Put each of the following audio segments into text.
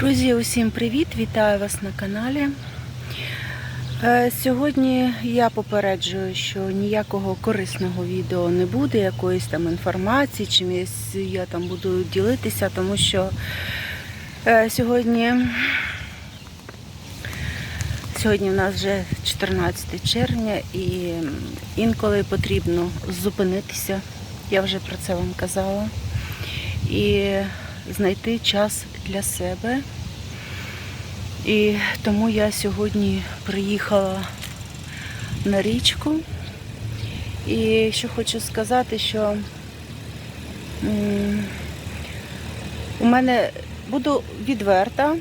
Друзі, усім привіт! Вітаю вас на каналі. Е, Сьогодні я попереджую, що ніякого корисного відео не буде, якоїсь там інформації, чимось я там буду ділитися, тому що е, сьогодні, сьогодні в нас вже 14 червня і інколи потрібно зупинитися. Я вже про це вам казала. І знайти час для себе. І тому я сьогодні приїхала на річку. І що хочу сказати, що у мене буду відверта.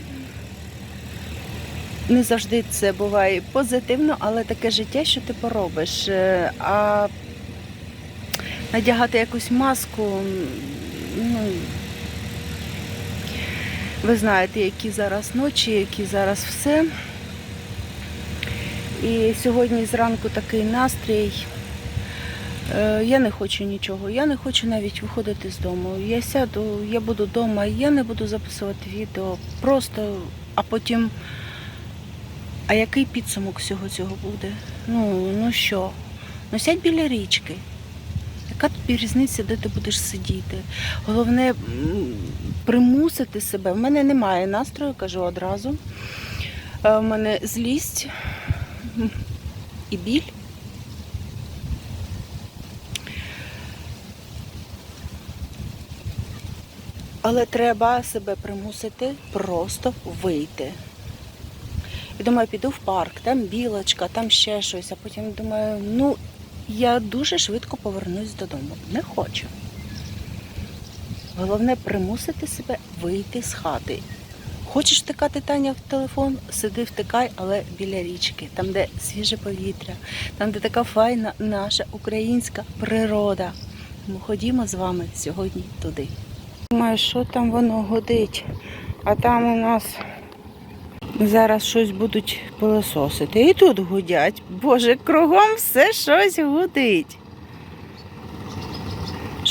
Не завжди це буває позитивно, але таке життя, що ти поробиш. Е, А надягати якусь маску, ну, ви знаєте, які зараз ночі, які зараз все. І сьогодні зранку такий настрій. Е, Я не хочу нічого, я не хочу навіть виходити з дому. Я сяду, я буду вдома, я не буду записувати відео. Просто, а потім. А який підсумок всього цього буде? Ну, ну що? Ну сядь біля річки. Яка тобі різниця, де ти будеш сидіти? Головне примусити себе. В мене немає настрою, кажу одразу. Е, В мене злість і біль. Але треба себе примусити просто вийти. І думаю, піду в парк, там білочка, там ще щось, а потім думаю, ну я дуже швидко повернусь додому. Не хочу. Головне примусити себе вийти з хати. Хочеш втикати Таня в телефон, сиди, втикай, але біля річки, там, де свіже повітря, там, де така файна наша українська природа. Тому ходімо з вами сьогодні туди. Думаю, що там воно годить, а там у нас зараз щось будуть пилососити. І тут гудять. Боже, кругом все щось гудить.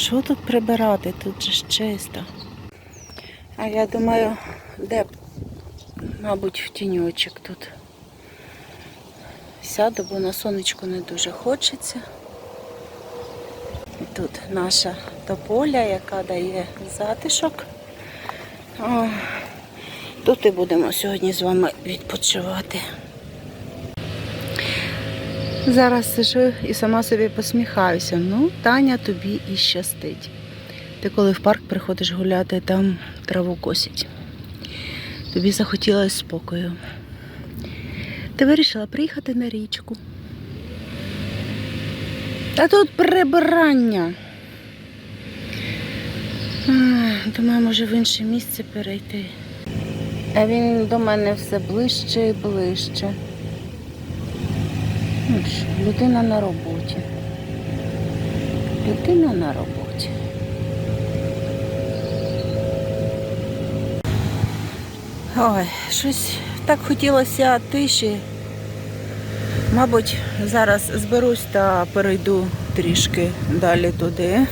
Що тут прибирати? Тут же ж чисто. А я думаю, де мабуть, в тіньочок тут. Сяду, бо на сонечку не дуже хочеться. Тут наша тополя, яка дає затишок. О, Тут і будемо сьогодні з вами відпочивати. Зараз сижу і сама собі посміхаюся. Ну, Таня тобі і щастить. Ти коли в парк приходиш гуляти, там траву косять. Тобі захотілося спокою. Ти вирішила приїхати на річку. Та тут прибирання. Думаю, може в інше місце перейти. А він до мене все ближче і ближче. Людина на роботі. Людина на роботі. Ой, щось так хотілося тиші. Мабуть, зараз зберусь та перейду трішки далі туди.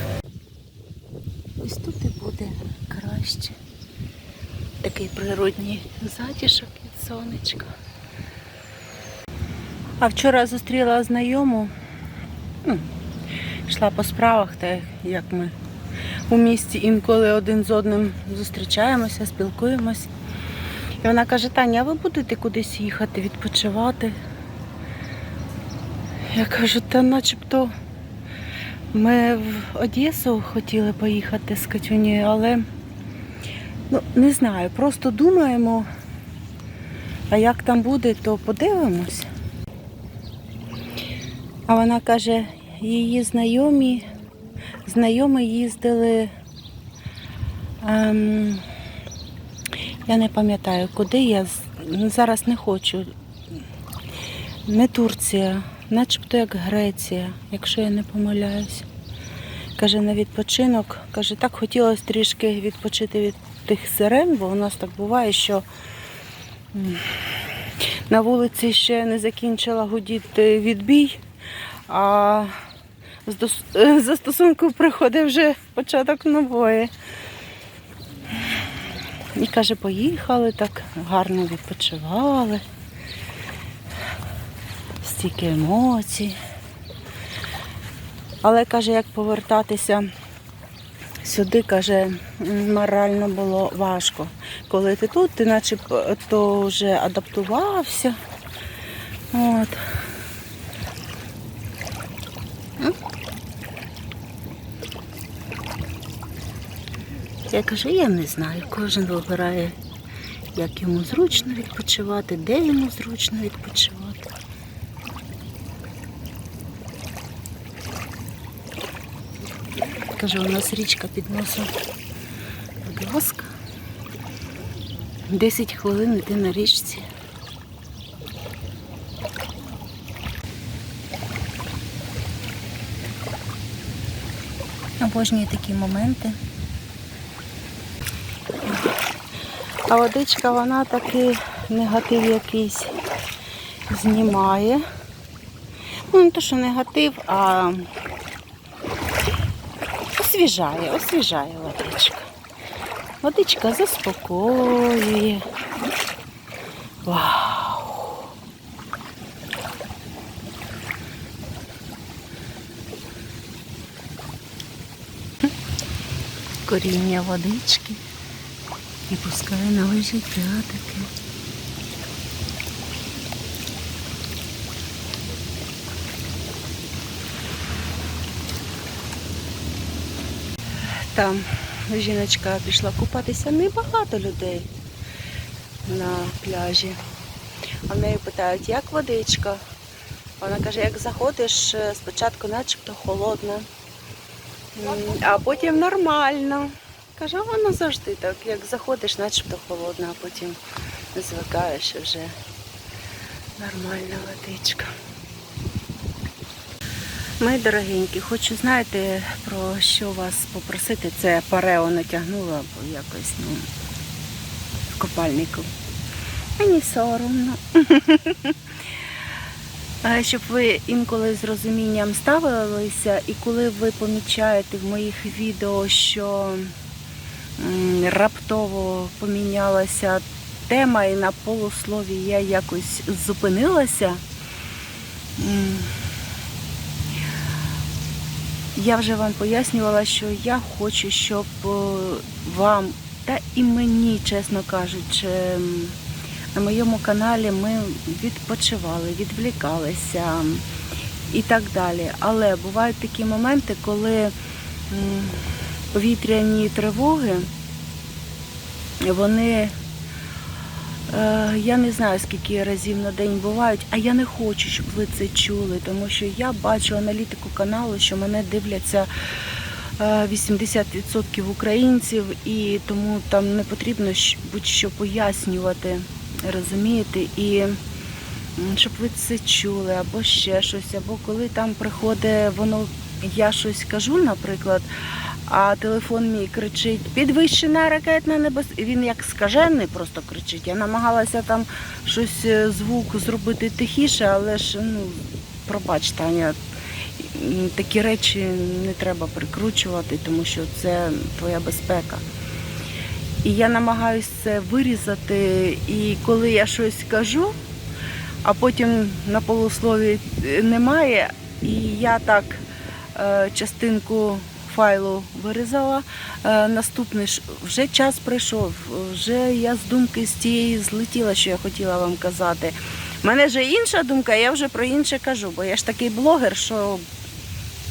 Ось тут і буде краще. Такий природній затішок від сонечка. А вчора зустріла знайому, ну, йшла по справах, та як ми у місті інколи один з одним зустрічаємося, спілкуємось. І вона каже, Таня, а ви будете кудись їхати, відпочивати? Я кажу, та начебто ми в Одесу хотіли поїхати з Катюнею, але ну, не знаю, просто думаємо, а як там буде, то подивимось. А вона каже, її знайомі, знайомі їздили. Ем, я не пам'ятаю, куди я ну, зараз не хочу. Не Турція, начебто як Греція, якщо я не помиляюсь. Каже, на відпочинок. Каже, так хотілося трішки відпочити від тих сирен, бо у нас так буває, що на вулиці ще не закінчила гудіти відбій, а е, застосунку приходить вже початок нової. І каже, поїхали так, гарно відпочивали. Стільки емоцій. Але каже, як повертатися сюди, каже, морально було важко. Коли ти тут, ти наче то вже адаптувався. От. Я кажу, я не знаю, кожен вибирає, як йому зручно відпочивати, де йому зручно відпочивати. Кажу, у нас річка під носом. Будь ласка. 10 хвилин йти на річці. Обожнюю такі моменти. А водичка, вона такий негатив якийсь знімає. Ну, не то, що негатив, а освіжає, освіжає водичка. Водичка заспокоює. Вау! Коріння водички і пускає нове життя таке. Там жіночка пішла купатися, небагато людей на пляжі. А в неї питають, як водичка. Вона каже, як заходиш, е, спочатку начебто холодно, а потім нормально. Каже, воно завжди так, як заходиш, начебто холодно, а потім звикаєш і вже нормальна водичка. Мої дорогенькі, хочу знаєте, про що вас попросити. Це парео натягнула або якось, ну, в копальнику. Мені соромно. Щоб ви інколи з розумінням ставилися, і коли ви помічаєте в моїх відео, що раптово помінялася тема, і на полуслові я якось зупинилася. я вже вам пояснювала, що я хочу, щоб е, вам, та і мені, чесно кажучи, на моєму каналі ми відпочивали, відвлікалися і так далі. Але бувають такі моменти, коли повітряні тривоги, вони Е, Я не знаю, скільки разів на день бувають, а я не хочу, щоб ви це чули, тому що я бачу аналітику каналу, що мене дивляться е, 80% українців, і тому там не потрібно будь-що пояснювати, розумієте? І щоб ви це чули, або ще щось, або коли там приходить, воно я щось кажу, наприклад. А телефон мій кричить підвищена ракетна небезпека. Він як скажений просто кричить. Я намагалася там щось е, звук зробити тихіше, але ж ну пробач, Таня, такі речі не треба прикручувати, тому що це твоя безпека. І я намагаюся це вирізати, і коли я щось кажу, а потім на полуслові е, немає, і я так е, частинку файлу вирізала. Е, Наступний вже час пройшов. Вже я з думки з тієї злетіла, що я хотіла вам казати. У мене вже інша думка, я вже про інше кажу, бо я ж такий блогер, що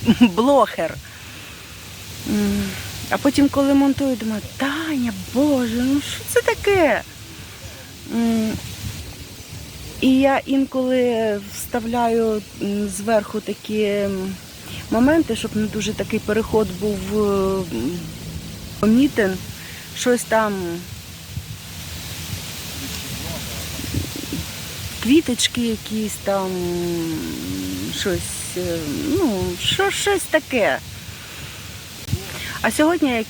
блогер. А потім, коли монтую, думаю, Таня, Боже, ну що це таке? І я інколи вставляю зверху такі моменти, щоб не дуже такий переход був е, помітен. Щось там квіточки якісь там, щось, е, ну, що, щось таке. А сьогодні, як,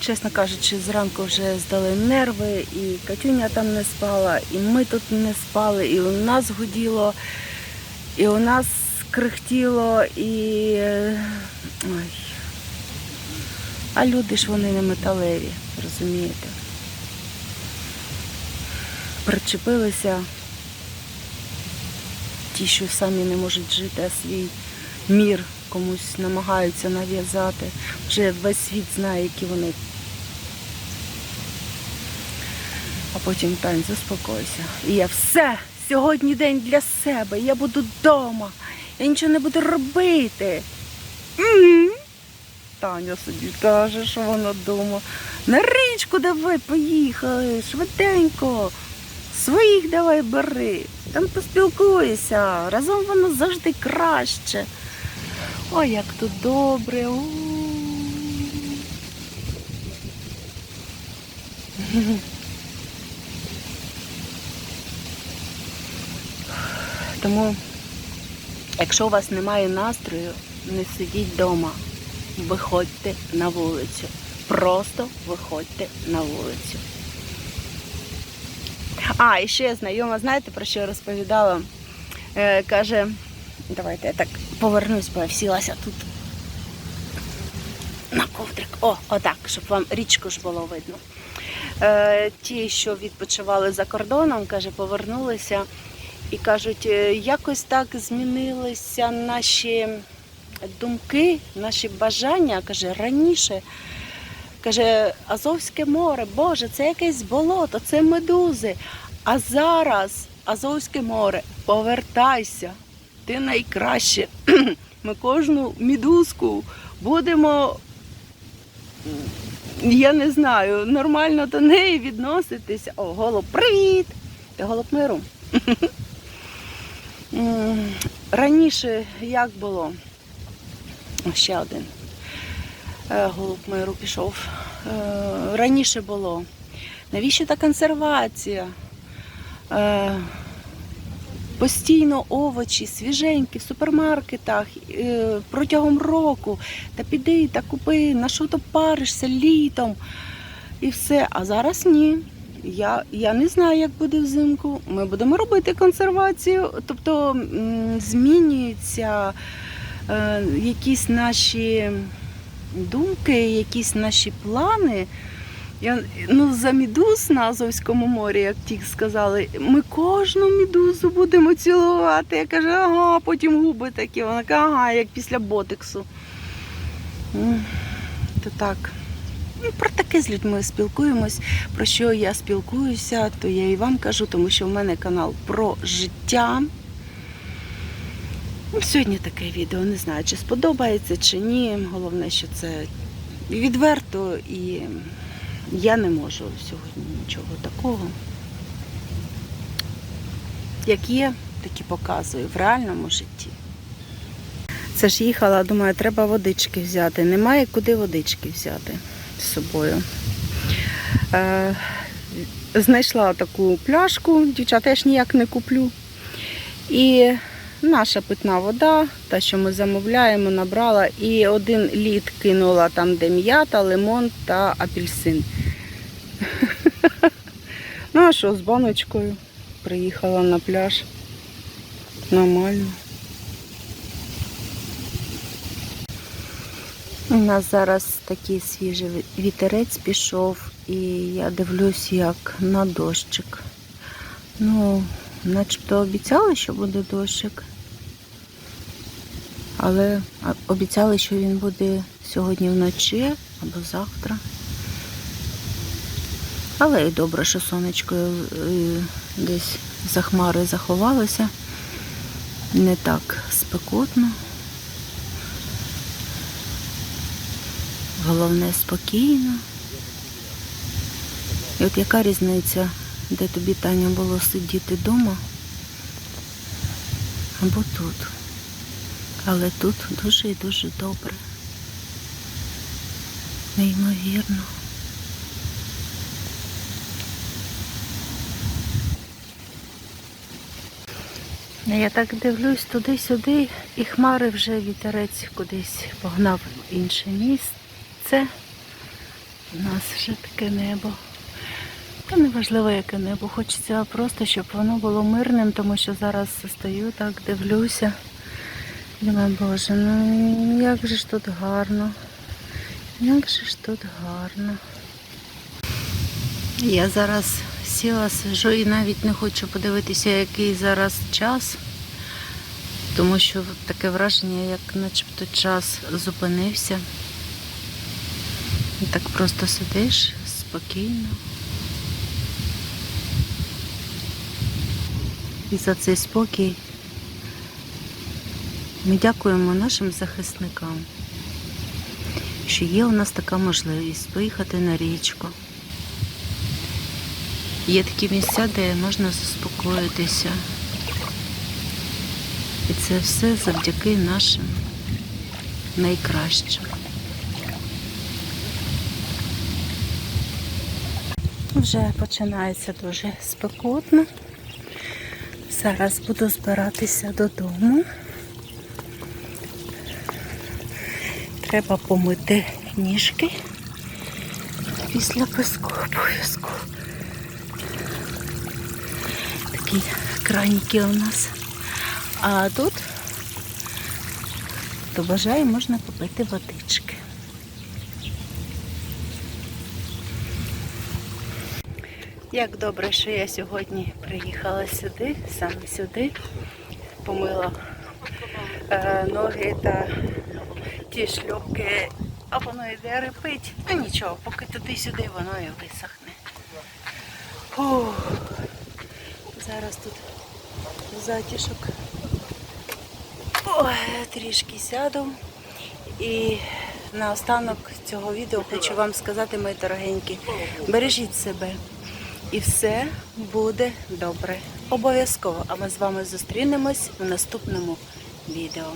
чесно кажучи, зранку вже здали нерви, і Катюня там не спала, і ми тут не спали, і у нас гуділо, і у нас крихтіло, і. Ой. А люди ж вони не металеві, розумієте? причепилися ті, що самі не можуть жити, а свій мір комусь намагаються нав'язати. Вже весь світ знає, які вони. А потім Тань, заспокойся. І я все, сьогодні день для себе, я буду вдома, я нічого не буду робити. Таня собі каже, що вона вдома. На річку давай поїхали, швиденько. Своїх давай бери. Там поспілкуйся. Разом воно завжди краще. Ой, як тут добре. у. Тому, якщо у вас немає настрою, не сидіть вдома. Виходьте на вулицю. Просто виходьте на вулицю. А, і ще знайома, знаєте, про що я розповідала? Е, каже, давайте я так повернусь, бо я всілася тут на ковдрик. О, отак, щоб вам річку ж було видно. Е, ті, що відпочивали за кордоном, каже, повернулися і кажуть, «Е, якось так змінилися наші думки, наші бажання. Каже, раніше. Каже, Азовське море, Боже, це якесь болото, це медузи. А зараз Азовське море, повертайся. Ти найкраще. Ми кожну медузку будемо, я не знаю, нормально до неї відноситися. О, голуб, привіт! Голуб миру. Раніше як було? Ще один е, голуб миру пішов. Е, Раніше було. Навіщо та консервація? Е, Постійно овочі, свіженькі в супермаркетах протягом року. Та піди та купи, на що то паришся літом і все. А зараз ні. Я, я не знаю, як буде взимку. Ми будемо робити консервацію, тобто змінюються е, якісь наші думки, якісь наші плани. Я, ну, за мідуз на Азовському морі, як ті сказали, ми кожну мідузу будемо цілувати. Я кажу, ага, потім губи такі. Вона каже, ага, як після ботексу. То так. Ну, Про таке з людьми спілкуємось. Про що я спілкуюся, то я і вам кажу, тому що в мене канал про життя. Сьогодні таке відео. Не знаю, чи сподобається, чи ні. Головне, що це відверто і я не можу сьогодні нічого такого. Як є, так і показую в реальному житті. Це ж їхала, думаю, треба водички взяти. Немає куди водички взяти з собою. Е, знайшла таку пляшку, дівчата, я ж ніяк не куплю. І наша питна вода, та, що ми замовляємо, набрала, і один літ кинула там, де м'ята, лимон та апельсин. Ну, а що, з баночкою приїхала на пляж. Нормально. У нас зараз такий свіжий вітерець пішов, і я дивлюсь, як на дощик. Ну, начебто обіцяли, що буде дощик. Але обіцяли, що він буде сьогодні вночі або завтра. Але і добре, що сонечко е, десь за хмари заховалося. Не так спекотно. Головне спокійно. І от яка різниця, де тобі Таня було сидіти вдома або тут. Але тут дуже і дуже добре. Неймовірно. Я так дивлюсь туди-сюди, і хмари вже вітерець кудись погнав в інше місце. У нас вже таке небо. Та неважливо, яке небо. Хочеться просто, щоб воно було мирним, тому що зараз стою так, дивлюся. Думаю, боже, ну як же ж тут гарно. Як же ж тут гарно. Я зараз сіла, сижу і навіть не хочу подивитися, який зараз час, тому що таке враження, як начебто час зупинився. І так просто сидиш спокійно. І за цей спокій ми дякуємо нашим захисникам, що є у нас така можливість поїхати на річку. Є такі місця, де можна заспокоїтися. І це все завдяки нашим найкращим. Вже починається дуже спекотно. Зараз буду збиратися додому. Треба помити ніжки після піску обов'язково. Такі краніки у нас. А тут, хто бажає, можна попити водички. Як добре, що я сьогодні приїхала сюди, саме сюди, помила е, ноги та ті шльопки, а воно йде репить. Ну нічого, поки туди-сюди воно і висохне. Фух. Зараз тут затішок. Ой, трішки сяду. І наостанок цього відео хочу вам сказати, мої дорогенькі, бережіть себе. І все буде добре. Обов'язково. А ми з вами зустрінемось в наступному відео.